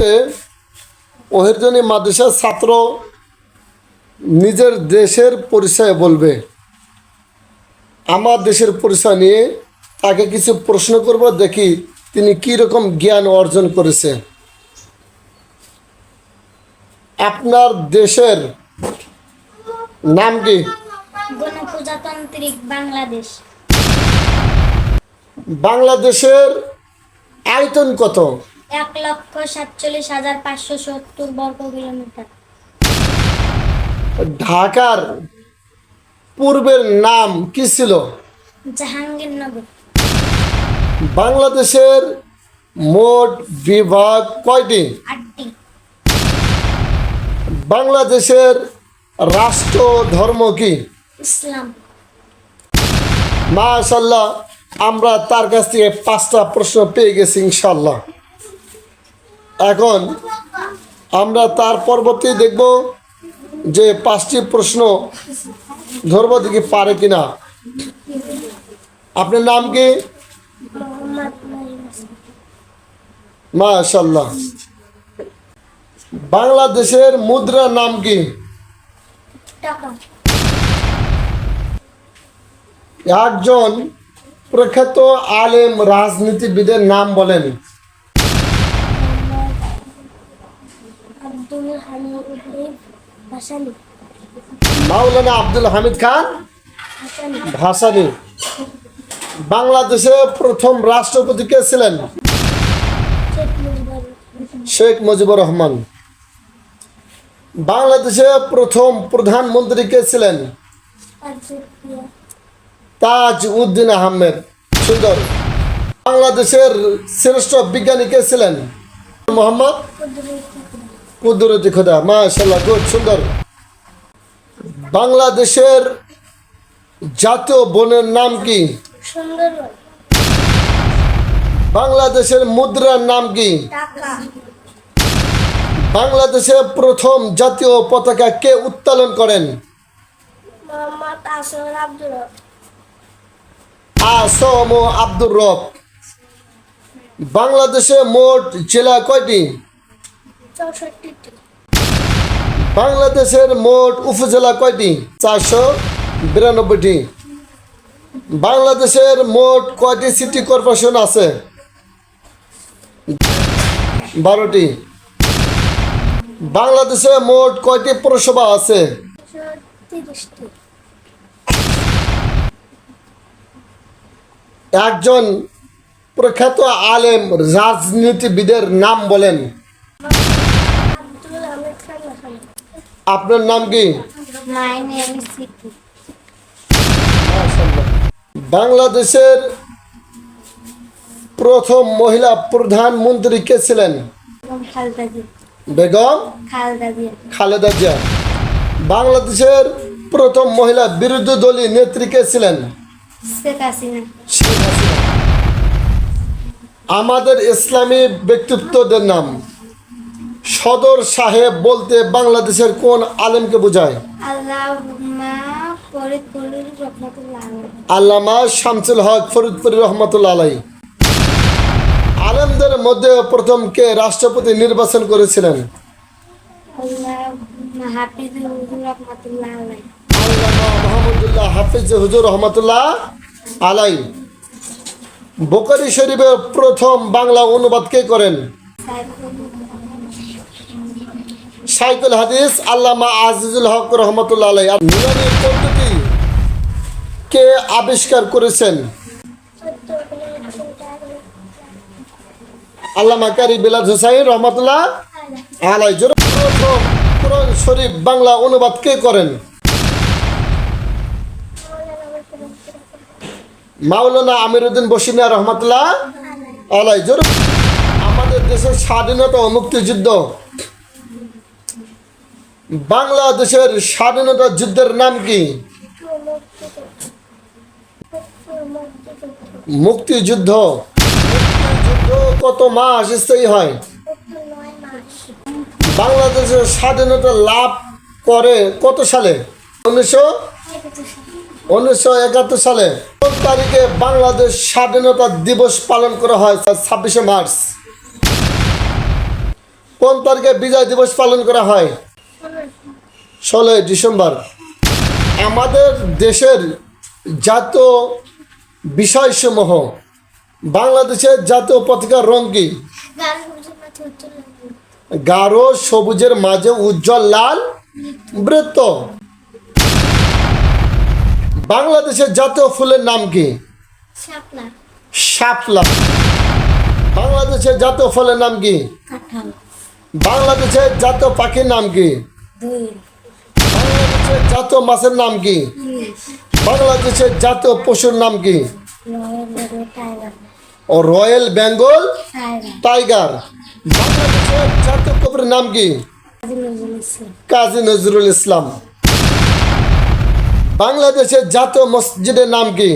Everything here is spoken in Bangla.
মুহূর্তে ওহেরজনী মাদ্রাসার ছাত্র নিজের দেশের পরিচয় বলবে। আমার দেশের পরিচয় নিয়ে তাকে কিছু প্রশ্ন করব দেখি তিনি কি রকম জ্ঞান অর্জন করেছে। আপনার দেশের নাম কি? গণপ্রজাতান্ত্রিক বাংলাদেশ। বাংলাদেশের আয়তন কত? এক লক্ষ সাতচল্লিশ হাজার পাঁচশো সত্তর বর্গ কিলোমিটার। ঢাকার পূর্বের নাম কি ছিল? জাহাঙ্গীরনগর। বাংলাদেশের মোট বিভাগ কয়টি? আটটি। বাংলাদেশের রাষ্ট্র ধর্ম কি? ইসলাম। মাশাল্লাহ আমরা তার কাছ থেকে পাঁচটা প্রশ্ন পেয়ে গেছি ইনশাল্লাহ এখন আমরা তার পরবর্তী দেখব যে পাঁচটি প্রশ্ন ধরব দেখি পারে কিনা। আপনার নাম কি। মাশাল্লাহ বাংলাদেশের মুদ্রার নাম কি? একজন প্রখ্যাত আলেম রাজনীতিবিদের নাম বলেন। আব্দুল হামিদ মাওলানা আব্দুল হামিদ খান ভাসানী। বাংলাদেশে প্রথম রাষ্ট্রপতি কে ছিলেন? শেখ মুজিবুর রহমান। বাংলাদেশে প্রথম প্রধানমন্ত্রী কে ছিলেন? তাজ উদ্দিন আহমেদ। সুন্দর। বাংলাদেশের শ্রেষ্ঠ বিজ্ঞানী কে ছিলেন? মোহাম্মদ কুদরতি খোদা মাশাল্লাহ খুব সুন্দর। বাংলাদেশের জাতীয় বনের নাম কি? বাংলাদেশের মুদ্রার নাম কি? টাকা। বাংলাদেশে প্রথম জাতীয় পতাকা কে উত্তোলন করেন? আসম আব্দুর রব। বাংলাদেশে মোট জেলা কয়টি? চৌষট্টিটি। বাংলাদেশের মোট উপজেলা কয়টি? চারশো বিরানব্বইটি। বাংলাদেশের মোট কয়টি সিটি কর্পোরেশন আছে? বারোটি। বাংলাদেশে মোট কয়টি পৌরসভা আছে? একজন প্রখ্যাত আলেম রাজনীতিবিদের নাম বলেন আব্দুল হামিদ খান হাসানি আপনার নাম কি? বাংলাদেশের প্রথম মহিলা প্রধানমন্ত্রী কে ছিলেন? এবং খালদা জিয়া। বেগম? খালেদা জিয়া। বাংলাদেশের প্রথম মহিলা বিরোধী দলীয় নেত্রী কে ছিলেন। আমাদের ইসলামী ব্যক্তিত্বদের নাম। সদর সাহেব বলতে বাংলাদেশের কোন আলেমকে বোঝায়? আল্লামা শামসুল হক ফরিদপুরি রহমতুল্লা আলাই আলেমদের মধ্যে প্রথম কে রাষ্ট্রপতি নির্বাচন করেছিলেন? আল্লামা হাফিজ হুজুর রহমতুল্লাহ আলাই বোকারি শরীফের প্রথম বাংলা অনুবাদ কে করেন? সাইকুল হাদিস আল্লামা আজিজুল হক রহমতুল্লাহ আলাই আর পদ্ধতি কে আবিষ্কার করেছেন? আল্লামা কারি বিলাদ হুসাইন রহমতুল্লাহ আলাই কোরআন শরীফ বাংলা অনুবাদ কে করেন? মাওলানা আমিরুদ্দিন বসিনা রহমতুল্লাহ আলাই আমাদের দেশের স্বাধীনতা ও মুক্তিযুদ্ধ বাংলাদেশের স্বাধীনতা যুদ্ধের নাম কি? মুক্তিযুদ্ধ। মুক্তিযুদ্ধ কত মাস স্থায়ী হয়? বাংলাদেশের স্বাধীনতা লাভ করে কত সালে? উনিশশো উনিশশো একাত্তর সালে। কোন তারিখে বাংলাদেশ স্বাধীনতা দিবস পালন করা হয়? ছাব্বিশে মার্চ। কোন তারিখে বিজয় দিবস পালন করা হয়? ষোলোই ডিসেম্বর। আমাদের দেশের জাতীয় বিষয়সমূহ বাংলাদেশের জাতীয় পতাকার রং কি গাঢ় সবুজের মাঝে উজ্জ্বল লাল বৃত্ত। বাংলাদেশের জাতীয় ফুলের নাম কি? শাপলা। বাংলাদেশের জাতীয় ফলের নাম কি? বাংলাদেশের জাতীয় পাখির নাম কি? বাংলাদেশের জাতীয় মাছের নাম কি? বাংলাদেশের জাতীয় পশুর নাম কি? ও রয়্যাল বেঙ্গল টাইগার। বাংলাদেশের জাতীয় কবির নাম কি? কাজী নজরুল ইসলাম। কাজী নজরুল ইসলাম। বাংলাদেশের জাতীয় মসজিদের নাম কি?